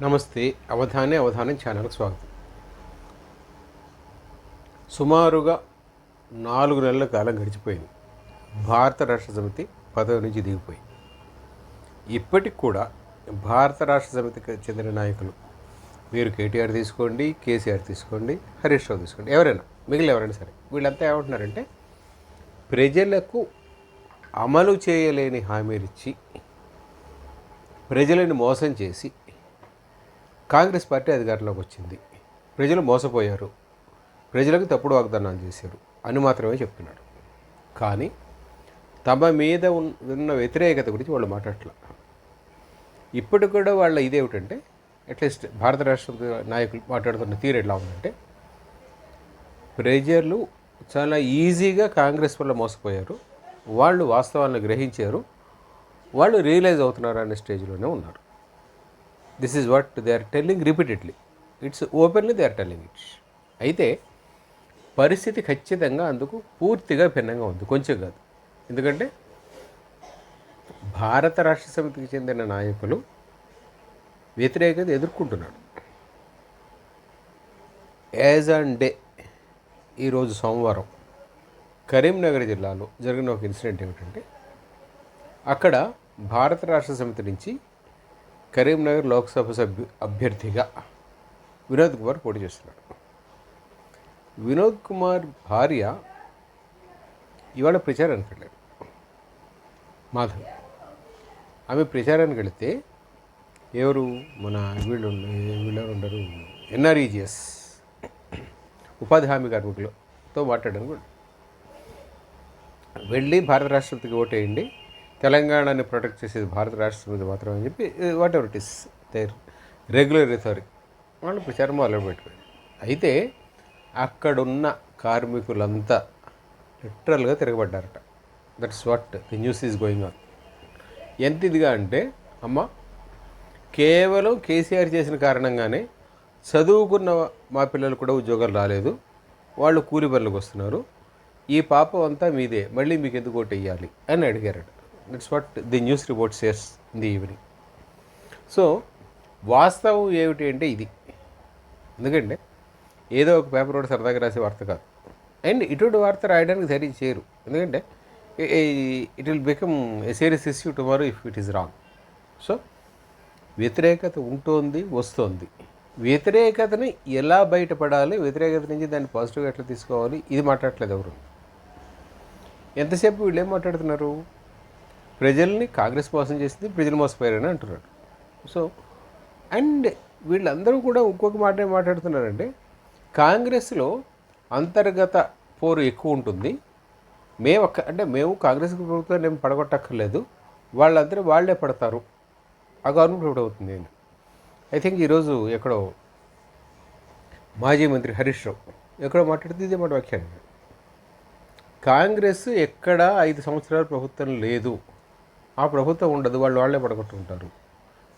నమస్తే అవధానే అవధానం ఛానల్కి స్వాగతం. సుమారుగా నాలుగు నెలల కాలం గడిచిపోయింది. భారత రాష్ట్ర సమితి పదవి నుంచి దిగిపోయింది. ఇప్పటికి కూడా భారత రాష్ట్ర సమితికి చెందిన నాయకులు మీరు కేటీఆర్ తీసుకోండి కేసీఆర్ తీసుకోండి హరీష్ రావు తీసుకోండి ఎవరైనా మిగిలిన ఎవరైనా సరే వీళ్ళంతా ఏమంటున్నారంటే ప్రజలకు అమలు చేయలేని హామీలు ఇచ్చి ప్రజలను మోసం చేసి కాంగ్రెస్ పార్టీ అధికారంలోకి వచ్చింది. ప్రజలు మోసపోయారు. ప్రజలకు తప్పుడు వాగ్దానాలు చేశారు. అని మాత్రమే చెప్తున్నారు కానీ తమ మీద ఉన్న వ్యతిరేకత గురించి వాళ్ళు మాట్లాడలే ఇప్పటికి కూడా వాళ్ళ ఇదేమిటంటే అట్లీస్ట్ భారత రాష్ట్ర నాయకులు మాట్లాడుతున్న తీరు ఎట్లా ఉందంటే ప్రజలు చాలా ఈజీగా కాంగ్రెస్ వల్ల మోసపోయారు. వాళ్ళు వాస్తవాలను గ్రహించారు. వాళ్ళు రియలైజ్ అవుతున్నారు అనే స్టేజ్లోనే ఉన్నారు. This is what they are telling repeatedly. It's openly they are telling it's. అయితే పరిస్థితి ఖచ్చితంగా అందుకు పూర్తిగా భిన్నంగా ఉంది. కొంచెం కాదు. ఎందుకంటే భారత రాష్ట్ర సమితికి చెందిన నాయకులు వ్యతిరేకత ఎదుర్కొంటున్నాడు. యాజ్ ఆన్ డే ఈరోజు సోమవారం కరీంనగర్ జిల్లాలో జరిగిన ఒక ఇన్సిడెంట్ ఏమిటంటే అక్కడ భారత రాష్ట్ర సమితి నుంచి కరీంనగర్ లోక్సభ సభ్యు అభ్యర్థిగా వినోద్ కుమార్ పోటీ చేస్తున్నాడు. వినోద్ కుమార్ భార్య ఇవాళ ప్రచారానికి వెళ్ళాడు. మాధవ్. ఆమె ప్రచారానికి వెళితే ఎవరు? మన వీళ్ళు వీళ్ళు ఉండరు? ఎన్ఆర్ఈజిఎస్ ఉపాధి హామీ కార్మికులతో మాట్లాడడం కూడా. వెళ్ళి భారత రాష్ట్రపతికి ఓటేయండి. తెలంగాణని ప్రొటెక్ట్ చేసేది భారత రాష్ట్రపతి మాత్రమే అని చెప్పి whatever it is there regular rhetoric వాళ్ళు ప్రచారం మొదలు పెట్టుకోండి అయితే అక్కడున్న కార్మికులంతా లిటరల్గా తిరగబడ్డారట. That's what the news is going on ఎంత ఇదిగా అంటే అమ్మ కేవలం కేసీఆర్ చేసిన కారణంగానే చదువుకున్న మా పిల్లలు కూడా ఉద్యోగాలు రాలేదు. వాళ్ళు కూలి పనులకు వస్తున్నారు. ఈ పాపం అంతా మీదే. మళ్ళీ మీకు ఎందుకు ఓటు వేయాలి? అని అడిగారట. That's what the news report says in the evening so వాస్తవం ఏమిటి అంటే ఇది. ఎందుకంటే ఏదో ఒక పేపర్ ఒకటి సరదాగా రాసే వార్త కాదు. అండ్ ఇటువంటి వార్త రాయడానికి సరి చేయరు. ఎందుకంటే it will become a serious issue tomorrow if it is wrong so వ్యతిరేకత ఉంటుంది వస్తుంది. వ్యతిరేకతని ఎలా బయటపడాలి వ్యతిరేకత నుంచి దాన్ని పాజిటివ్గా ఎట్లా తీసుకోవాలి ఇది మాట్లాడట్లేదు ఎవరు. ఎంతసేపు వీళ్ళు ఏం మాట్లాడుతున్నారు? ప్రజల్ని కాంగ్రెస్ మోసం చేసింది ప్రజలు మోసపోయారని అంటున్నాడు. సో అండ్ వీళ్ళందరూ కూడా ఇంకొక మాట మాట్లాడుతున్నారంటే కాంగ్రెస్లో అంతర్గత పోరు ఎక్కువ ఉంటుంది. మేము ఒక్క అంటే మేము కాంగ్రెస్ ప్రభుత్వాన్ని మేము పడగొట్టక్కర్లేదు. వాళ్ళందరూ వాళ్ళే పడతారు. ఆ గవర్నమెంట్ ఇప్పుడు అవుతుంది. అని ఐ థింక్ ఈరోజు ఎక్కడో మాజీ మంత్రి హరీష్ రావు ఎక్కడో మాట్లాడితే ఇదే మాట వ్యాఖ్యానం కాంగ్రెస్ ఎక్కడ ఐదు సంవత్సరాల ప్రభుత్వం లేదు. ఆ ప్రభుత్వం ఉండదు వాళ్ళు వాళ్ళే పడగొట్టుకుంటారు.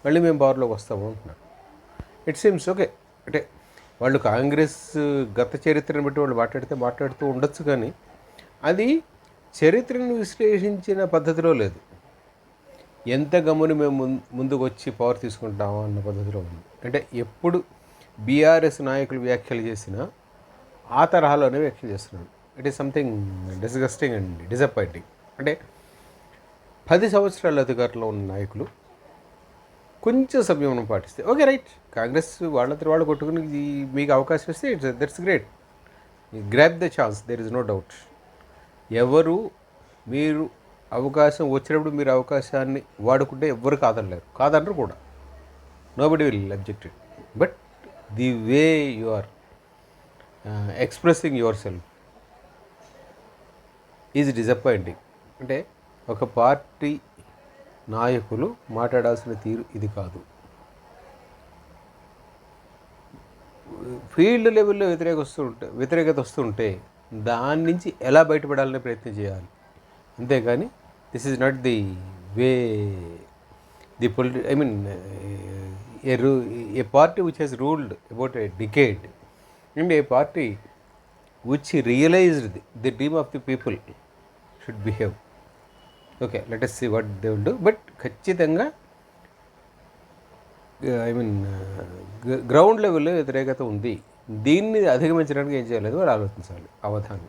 మళ్ళీ మేము పవర్లోకి వస్తాము అంటున్నాను ఇట్ సీమ్స్ ఓకే అంటే వాళ్ళు కాంగ్రెస్ గత చరిత్రను బట్టి వాళ్ళు మాట్లాడితే మాట్లాడుతూ ఉండొచ్చు కానీ అది చరిత్రను విశ్లేషించిన పద్ధతిలో లేదు. ఎంత గమ్ముని మేము ముందు ముందుకు వచ్చి పవర్ తీసుకుంటాము అన్న పద్ధతిలో ఉంది. అంటే ఎప్పుడు బీఆర్ఎస్ నాయకులు వ్యాఖ్యలు చేసినా ఆ తరహాలోనే వ్యాఖ్యలు చేస్తున్నాడు it is something disgusting and disappointing అంటే పది సంవత్సరాల అధికారంలో ఉన్న నాయకులు కొంచెం సంయమనం పాటిస్తే ఓకే రైట్ కాంగ్రెస్ వాళ్ళంతా వాళ్ళు కొట్టుకుని మీకు అవకాశం ఇస్తే it's that's great. Grab the chance there is no doubt ఎవరు మీరు అవకాశం వచ్చినప్పుడు మీరు అవకాశాన్ని వాడుకుంటే ఎవ్వరు కాదనలేరు. కాదనరు కూడా. Nobody will objected but the way you are expressing yourself is disappointing అంటే ఒక పార్టీ నాయకులు మాట్లాడాల్సిన తీరు ఇది కాదు. ఫీల్డ్ లెవెల్లో వ్యతిరేక వస్తుంటే వ్యతిరేకత వస్తుంటే దాని నుంచి ఎలా బయటపడాలనే ప్రయత్నం చేయాలి. అంతేగాని this is not the way the polity I mean a rue a party which has ruled about a decade and a party which realized the dream of the people should behave okay let's see what they will do but ఖచ్చితంగా I mean ground లెవెల్లో వ్యతిరేకత ఉంది. దీన్ని అధిగమించడానికి ఏం చేయలేదు వాళ్ళు ఆలోచించాలి. అవధానం.